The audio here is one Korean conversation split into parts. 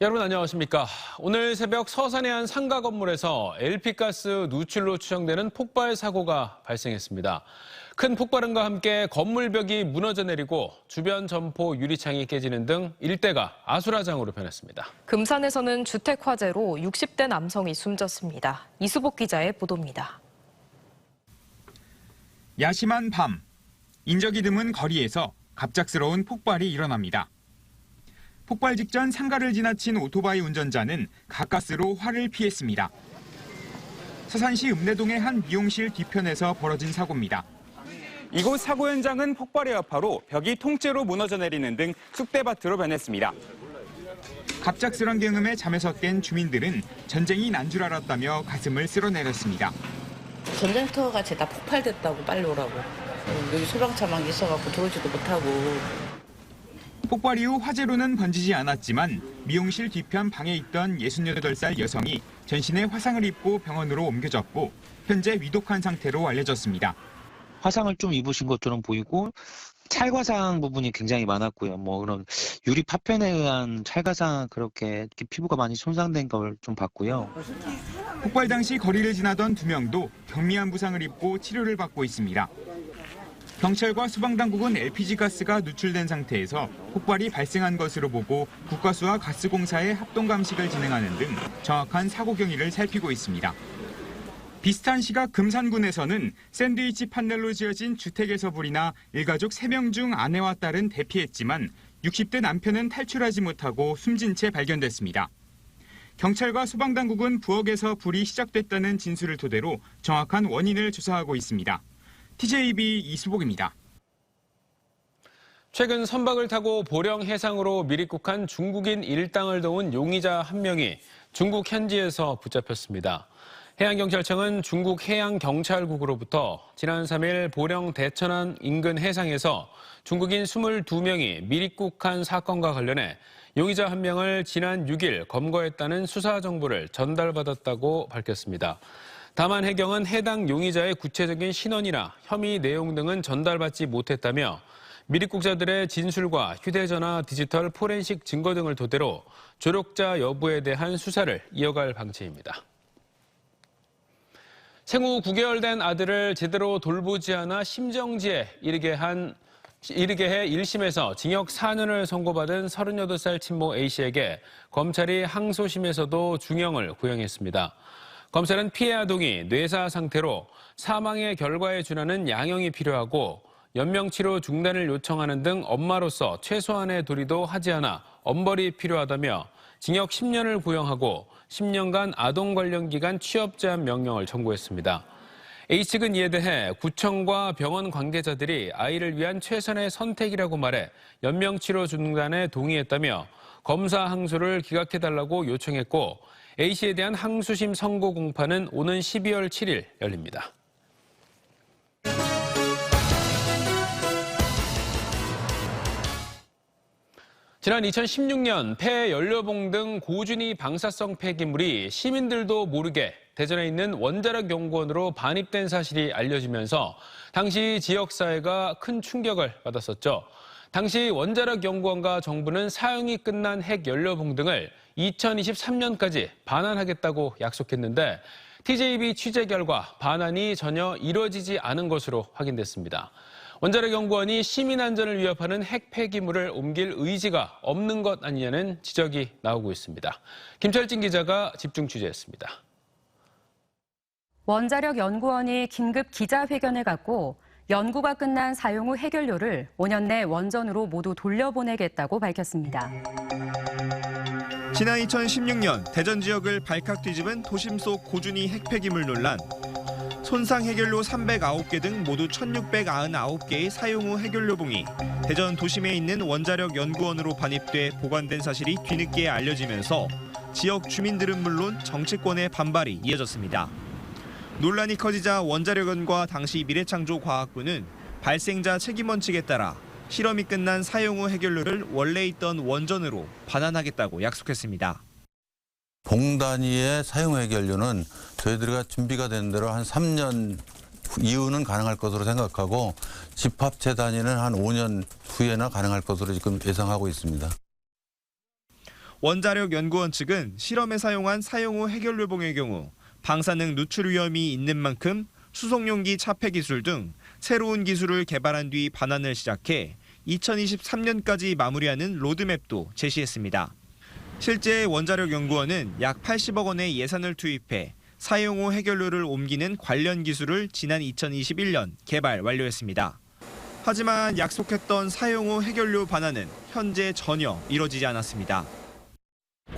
여러분 안녕하십니까. 오늘 새벽 서산의 한 상가 건물에서 LP가스 누출로 추정되는 폭발 사고가 발생했습니다. 큰 폭발음과 함께 건물벽이 무너져 내리고 주변 점포 유리창이 깨지는 등 일대가 아수라장으로 변했습니다. 금산에서는 주택 화재로 60대 남성이 숨졌습니다. 이수복 기자의 보도입니다. 야심한 밤, 인적이 드문 거리에서 갑작스러운 폭발이 일어납니다. 폭발 직전 상가를 지나친 오토바이 운전자는 가까스로 화를 피했습니다. 서산시 읍내동의 한 미용실 뒤편에서 벌어진 사고입니다. 이곳 사고 현장은 폭발의 여파로 벽이 통째로 무너져 내리는 등 쑥대밭으로 변했습니다. 갑작스런 경음에 잠에서 깬 주민들은 전쟁이 난 줄 알았다며 가슴을 쓸어내렸습니다. 전쟁터가 죄다 폭발됐다고 빨리 오라고. 어, 여기 소방차만 있어갖고 들어오지도 못하고. 폭발 이후 화재로는 번지지 않았지만 미용실 뒤편 방에 있던 68살 여성이 전신에 화상을 입고 병원으로 옮겨졌고 현재 위독한 상태로 알려졌습니다. 화상을 좀 입으신 것처럼 보이고 찰과상 부분이 굉장히 많았고요. 뭐 그런 유리 파편에 의한 찰과상 그렇게 피부가 많이 손상된 걸 좀 봤고요. 폭발 당시 거리를 지나던 두 명도 경미한 부상을 입고 치료를 받고 있습니다. 경찰과 소방당국은 LPG 가스가 누출된 상태에서 폭발이 발생한 것으로 보고 국가수와 가스공사의 합동 감식을 진행하는 등 정확한 사고 경위를 살피고 있습니다. 비슷한 시각 금산군에서는 샌드위치 판넬로 지어진 주택에서 불이 나 일가족 3명 중 아내와 딸은 대피했지만 60대 남편은 탈출하지 못하고 숨진 채 발견됐습니다. 경찰과 소방당국은 부엌에서 불이 시작됐다는 진술을 토대로 정확한 원인을 조사하고 있습니다. TJB 이수복입니다. 최근 선박을 타고 보령 해상으로 미립국한 중국인 일당을 도운 용의자 한 명이 중국 현지에서 붙잡혔습니다. 해양경찰청은 중국 해양경찰국으로부터 지난 3일 보령 대천안 인근 해상에서 중국인 22명이 미립국한 사건과 관련해 용의자 한 명을 지난 6일 검거했다는 수사 정보를 전달받았다고 밝혔습니다. 다만 해경은 해당 용의자의 구체적인 신원이나 혐의 내용 등은 전달받지 못했다며 미립국자들의 진술과 휴대전화 디지털 포렌식 증거 등을 토대로 조력자 여부에 대한 수사를 이어갈 방침입니다. 생후 9개월 된 아들을 제대로 돌보지 않아 심정지에 이르게 한 이르게 해 1심에서 징역 4년을 선고받은 38살 친모 A씨에게 검찰이 항소심에서도 중형을 구형했습니다. 검찰은 피해 아동이 뇌사 상태로 사망의 결과에 준하는 양형이 필요하고 연명치료 중단을 요청하는 등 엄마로서 최소한의 도리도 하지 않아 엄벌이 필요하다며 징역 10년을 구형하고 10년간 아동 관련 기간 취업 제한 명령을 청구했습니다. A측은 이에 대해 구청과 병원 관계자들이 아이를 위한 최선의 선택이라고 말해 연명치료 중단에 동의했다며 검사 항소를 기각해달라고 요청했고 A씨에 대한 항소심 선고 공판은 오는 12월 7일 열립니다. 지난 2016년 폐 연료봉 등 고준위 방사성 폐기물이 시민들도 모르게 대전에 있는 원자력 연구원으로 반입된 사실이 알려지면서 당시 지역 사회가 큰 충격을 받았었죠. 당시 원자력 연구원과 정부는 사용이 끝난 핵 연료봉 등을 2023년까지 반환하겠다고 약속했는데 TJB 취재 결과 반환이 전혀 이루어지지 않은 것으로 확인됐습니다. 원자력 연구원이 시민 안전을 위협하는 핵 폐기물을 옮길 의지가 없는 것 아니냐는 지적이 나오고 있습니다. 김철진 기자가 집중 취재했습니다. 원자력 연구원이 긴급 기자회견을 갖고 연구가 끝난 사용 후 해결료를 5년 내 원전으로 모두 돌려보내겠다고 밝혔습니다. 지난 2016년 대전 지역을 발칵 뒤집은 도심 속 고준위 핵폐기물 논란. 손상 해결료 309개 등 모두 1,699개의 사용 후 해결료봉이 대전 도심에 있는 원자력 연구원으로 반입돼 보관된 사실이 뒤늦게 알려지면서 지역 주민들은 물론 정치권의 반발이 이어졌습니다. 논란이 커지자 원자력원과 당시 미래창조과학부는 발생자 책임 원칙에 따라 실험이 끝난 사용 후 해결료를 원래 있던 원전으로 반환하겠다고 약속했습니다. 봉 단위의 사용 해결료는 저희들과 준비가 된 대로 한 3년 이후는 가능할 것으로 생각하고 집합체 단위는 한 5년 후에나 가능할 것으로 지금 예상하고 있습니다. 원자력 연구원 측은 실험에 사용한 사용 후 해결료봉의 경우 방사능 누출 위험이 있는 만큼 수송용기 차폐 기술 등 새로운 기술을 개발한 뒤 반환을 시작해 2023년까지 마무리하는 로드맵도 제시했습니다. 실제 원자력 연구원은 약 80억 원의 예산을 투입해 사용 후 해결료를 옮기는 관련 기술을 지난 2021년 개발 완료했습니다. 하지만 약속했던 사용 후 해결료 반환은 현재 전혀 이뤄지지 않았습니다.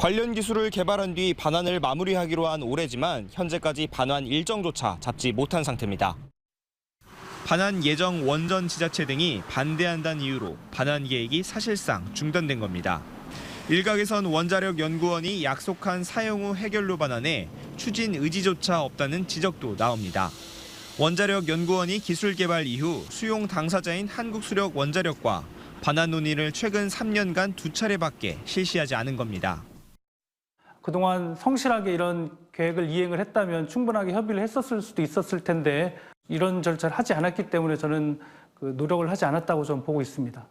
관련 기술을 개발한 뒤 반환을 마무리하기로 한 올해지만 현재까지 반환 일정조차 잡지 못한 상태입니다. 반환 예정 원전 지자체 등이 반대한다는 이유로 반환 계획이 사실상 중단된 겁니다. 일각에선 원자력 연구원이 약속한 사용 후 해결료 반환에 추진 의지조차 없다는 지적도 나옵니다. 원자력 연구원이 기술 개발 이후 수용 당사자인 한국수력 원자력과 반환 논의를 최근 3년간 두 차례밖에 실시하지 않은 겁니다. 그동안 성실하게 이런 계획을 이행을 했다면 충분하게 협의를 했었을 수도 있었을 텐데 이런 절차를 하지 않았기 때문에 저는 그 노력을 하지 않았다고 좀 보고 있습니다.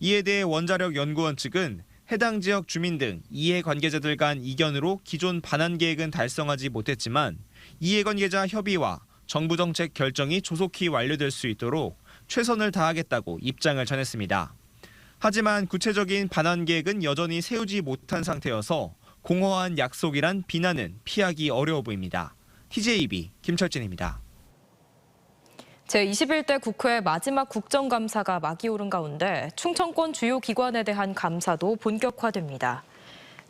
이에 대해 원자력 연구원 측은 해당 지역 주민 등 이해관계자들 간 이견으로 기존 반환 계획은 달성하지 못했지만 이해관계자 협의와 정부 정책 결정이 조속히 완료될 수 있도록 최선을 다하겠다고 입장을 전했습니다. 하지만 구체적인 반환 계획은 여전히 세우지 못한 상태여서 공허한 약속이란 비난은 피하기 어려워 보입니다. TJB 김철진입니다. 제21대 국회 마지막 국정감사가 막이 오른 가운데 충청권 주요 기관에 대한 감사도 본격화됩니다.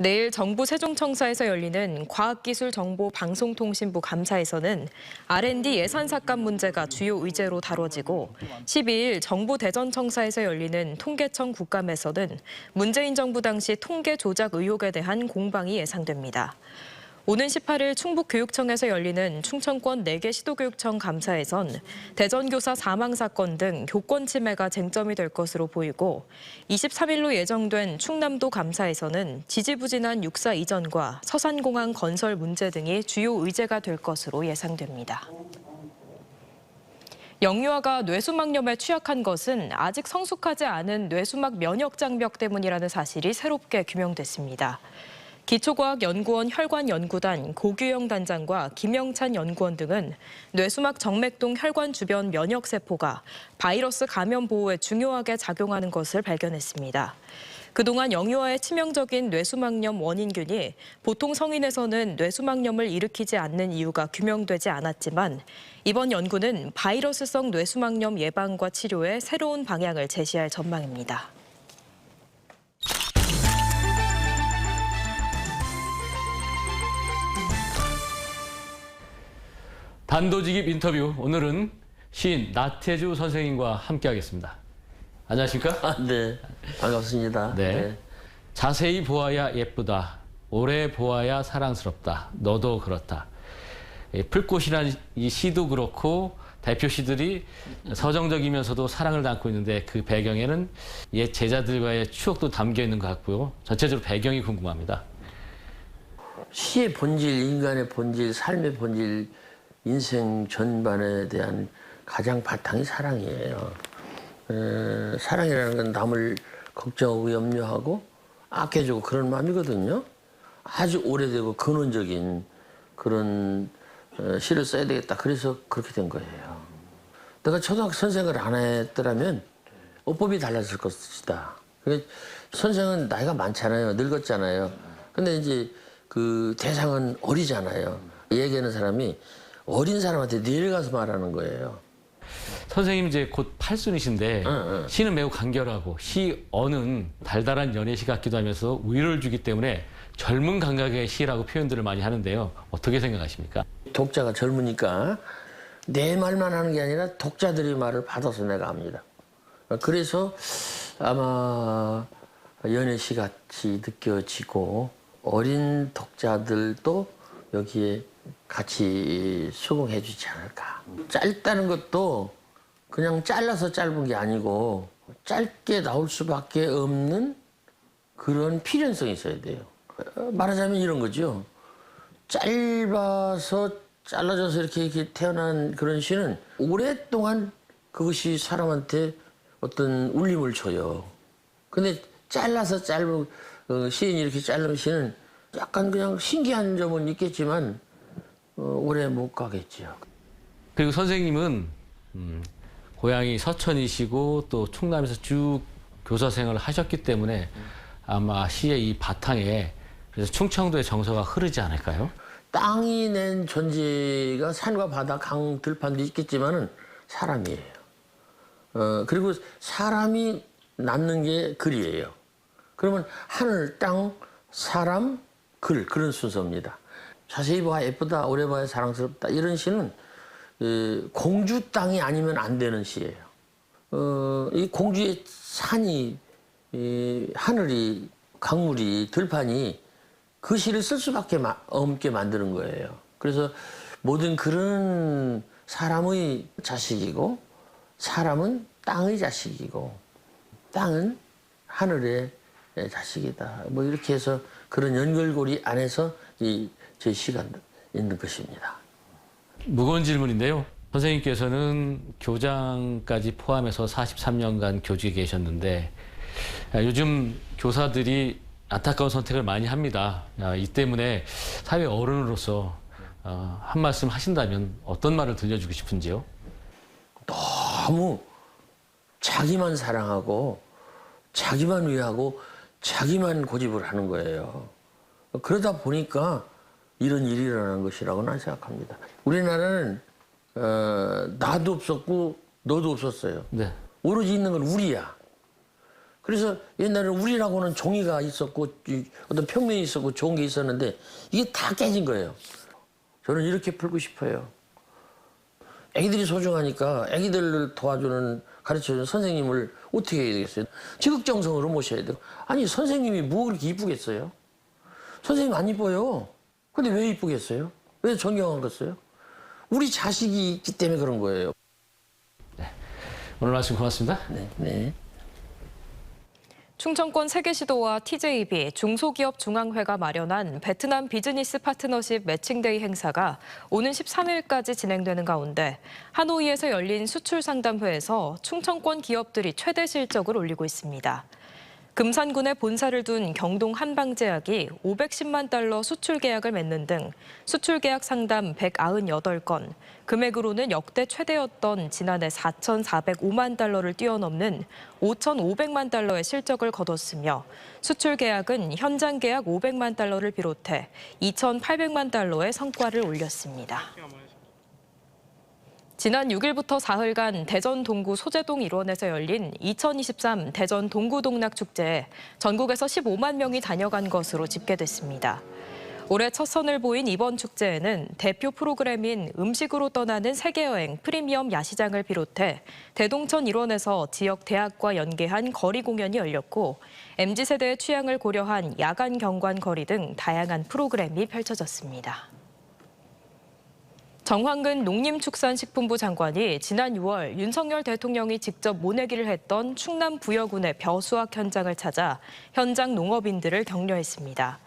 내일 정부 세종청사에서 열리는 과학기술정보방송통신부 감사에서는 R&D 예산 삭감 문제가 주요 의제로 다뤄지고 12일 정부 대전청사에서 열리는 통계청 국감에서는 문재인 정부 당시 통계 조작 의혹에 대한 공방이 예상됩니다. 오는 18일 충북교육청에서 열리는 충청권 4개 시도교육청 감사에선 대전교사 사망 사건 등 교권 침해가 쟁점이 될 것으로 보이고 23일로 예정된 충남도 감사에서는 지지부진한 육사 이전과 서산공항 건설 문제 등이 주요 의제가 될 것으로 예상됩니다. 영유아가 뇌수막염에 취약한 것은 아직 성숙하지 않은 뇌수막 면역 장벽 때문이라는 사실이 새롭게 규명됐습니다. 기초과학연구원 혈관연구단 고규영 단장과 김영찬 연구원 등은 뇌수막 정맥동 혈관 주변 면역세포가 바이러스 감염 보호에 중요하게 작용하는 것을 발견했습니다. 그동안 영유아의 치명적인 뇌수막염 원인균이 보통 성인에서는 뇌수막염을 일으키지 않는 이유가 규명되지 않았지만 이번 연구는 바이러스성 뇌수막염 예방과 치료에 새로운 방향을 제시할 전망입니다. 단도직입 인터뷰 오늘은 시인 나태주 선생님과 함께하겠습니다. 안녕하십니까? 아, 네. 반갑습니다. 네. 자세히 보아야 예쁘다. 오래 보아야 사랑스럽다. 너도 그렇다. 이 풀꽃이라는 이 시도 그렇고 대표 시들이 서정적이면서도 사랑을 담고 있는데 그 배경에는 옛 제자들과의 추억도 담겨 있는 것 같고요. 전체적으로 배경이 궁금합니다. 시의 본질, 인간의 본질, 삶의 본질, 인생 전반에 대한 가장 바탕이 사랑이에요. 에, 사랑이라는 건 남을 걱정하고 염려하고 아껴주고 그런 마음이거든요. 아주 오래되고 근원적인 그런 어, 시를 써야 되겠다. 그래서 그렇게 된 거예요. 내가 초등학교 선생을 안 했더라면 어법이 달랐을 것이다. 그게 선생은 나이가 많잖아요. 늙었잖아요. 근데 이제 그 대상은 어리잖아요. 얘기하는 사람이 어린 사람한테 내려가서 말하는 거예요. 선생님 이제 곧 팔순이신데 응, 응. 시는 매우 간결하고 시 어는 달달한 연애시 같기도 하면서 위로를 주기 때문에 젊은 감각의 시라고 표현들을 많이 하는데요. 어떻게 생각하십니까? 독자가 젊으니까 내 말만 하는 게 아니라 독자들의 말을 받아서 내가 합니다. 그래서 아마 연애시 같이 느껴지고 어린 독자들도 여기에 같이 수긍해 주지 않을까. 짧다는 것도 그냥 잘라서 짧은 게 아니고 짧게 나올 수밖에 없는 그런 필연성이 있어야 돼요. 어, 말하자면 이런 거죠. 짧아서 잘라져서 이렇게, 이렇게 태어난 그런 시는 오랫동안 그것이 사람한테 어떤 울림을 줘요. 근데 잘라서 짧은 어, 시인이 이렇게 짧은 시는 약간 그냥 신기한 점은 있겠지만 어, 오래 못 가겠지요. 그리고 선생님은 음, 고향이 서천이시고 또 충남에서 쭉 교사 생활을 하셨기 때문에 아마 시의 이 바탕에 그래서 충청도의 정서가 흐르지 않을까요? 땅이 낸 존재가 산과 바다, 강, 들판도 있겠지만은 사람이에요. 어, 그리고 사람이 낳는 게 글이에요. 그러면 하늘, 땅, 사람, 글 그런 순서입니다. 자세히 봐야 예쁘다, 오래 봐야 사랑스럽다 이런 시는 에, 공주 땅이 아니면 안 되는 시예요. 어, 이 공주의 산이, 이 하늘이, 강물이, 들판이 그 시를 쓸 수밖에 마- 없게 만드는 거예요. 그래서 모든 글은 사람의 자식이고 사람은 땅의 자식이고 땅은 하늘의 자식이다. 뭐 이렇게 해서 그런 연결고리 안에서 이 제 시가 있는 것입니다. 무거운 질문인데요. 선생님께서는 교장까지 포함해서 43년간 교직에 계셨는데 아, 요즘 교사들이 안타까운 선택을 많이 합니다. 아, 이 때문에 사회 어른으로서 어, 한 말씀 하신다면 어떤 말을 들려주고 싶은지요? 너무 자기만 사랑하고 자기만 위하고 자기만 고집을 하는 거예요. 그러다 보니까 이런 일이 일어나는 것이라고 난 생각합니다. 우리나라는 어, 나도 없었고 너도 없었어요. 네. 오로지 있는 건 우리야. 그래서 옛날에는 우리라고는 종이가 있었고 이 어떤 평면이 있었고 좋은 게 있었는데 이게 다 깨진 거예요. 저는 이렇게 풀고 싶어요. 애기들이 소중하니까 애기들을 도와주는 가르쳐주는 선생님을 어떻게 해야 되겠어요? 지극정성으로 모셔야 돼요. 아니 선생님이 뭐 그렇게 이쁘겠어요? 선생님 안 이뻐요. 근데 왜 이쁘겠어요? 왜 존경하겠어요? 우리 자식이 있기 때문에 그런 거예요. 오늘 말씀 고맙습니다. 네. 네. 충청권 세계시도와 TJB 중소기업 중앙회가 마련한 베트남 비즈니스 파트너십 매칭데이 행사가 오는 13일까지 진행되는 가운데 하노이에서 열린 수출 상담회에서 충청권 기업들이 최대 실적을 올리고 있습니다. 금산군에 본사를 둔 경동 한방제약이 510만 달러 수출 계약을 맺는 등 수출 계약 상담 198건, 금액으로는 역대 최대였던 지난해 4,405만 달러를 뛰어넘는 5,500만 달러의 실적을 거뒀으며 수출 계약은 현장 계약 500만 달러를 비롯해 2,800만 달러의 성과를 올렸습니다. 지난 6일부터 사흘간 대전 동구 소재동 일원에서 열린 2023 대전 동구 동락 축제에 전국에서 15만 명이 다녀간 것으로 집계됐습니다. 올해 첫 선을 보인 이번 축제에는 대표 프로그램인 음식으로 떠나는 세계여행 프리미엄 야시장을 비롯해 대동천 일원에서 지역 대학과 연계한 거리 공연이 열렸고 MZ세대의 취향을 고려한 야간 경관 거리 등 다양한 프로그램이 펼쳐졌습니다. 정황근 농림축산식품부 장관이 지난 6월 윤석열 대통령이 직접 모내기를 했던 충남 부여군의 벼수학 현장을 찾아 현장 농업인들을 격려했습니다.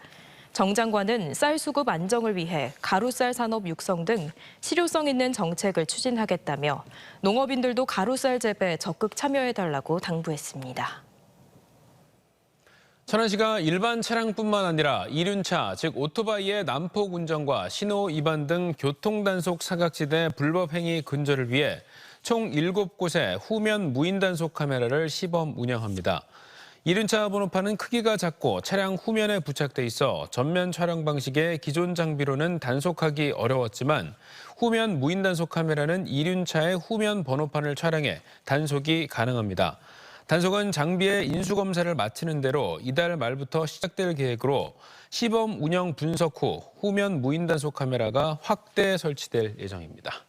정 장관은 쌀 수급 안정을 위해 가루쌀 산업 육성 등 실효성 있는 정책을 추진하겠다며 농업인들도 가루쌀 재배에 적극 참여해달라고 당부했습니다. 천안 시가 일반 차량뿐만 아니라 이륜차, 즉 오토바이의 난폭 운전과 신호 위반 등 교통 단속 사각지대 불법 행위 근절을 위해 총 7곳에 후면 무인 단속 카메라를 시범 운영합니다. 이륜차 번호판은 크기가 작고 차량 후면에 부착돼 있어 전면 촬영 방식의 기존 장비로는 단속하기 어려웠지만 후면 무인 단속 카메라는 이륜차의 후면 번호판을 촬영해 단속이 가능합니다. 단속은 장비의 인수검사를 마치는 대로 이달 말부터 시작될 계획으로 시범 운영 분석 후 후면 무인 단속 카메라가 확대 설치될 예정입니다.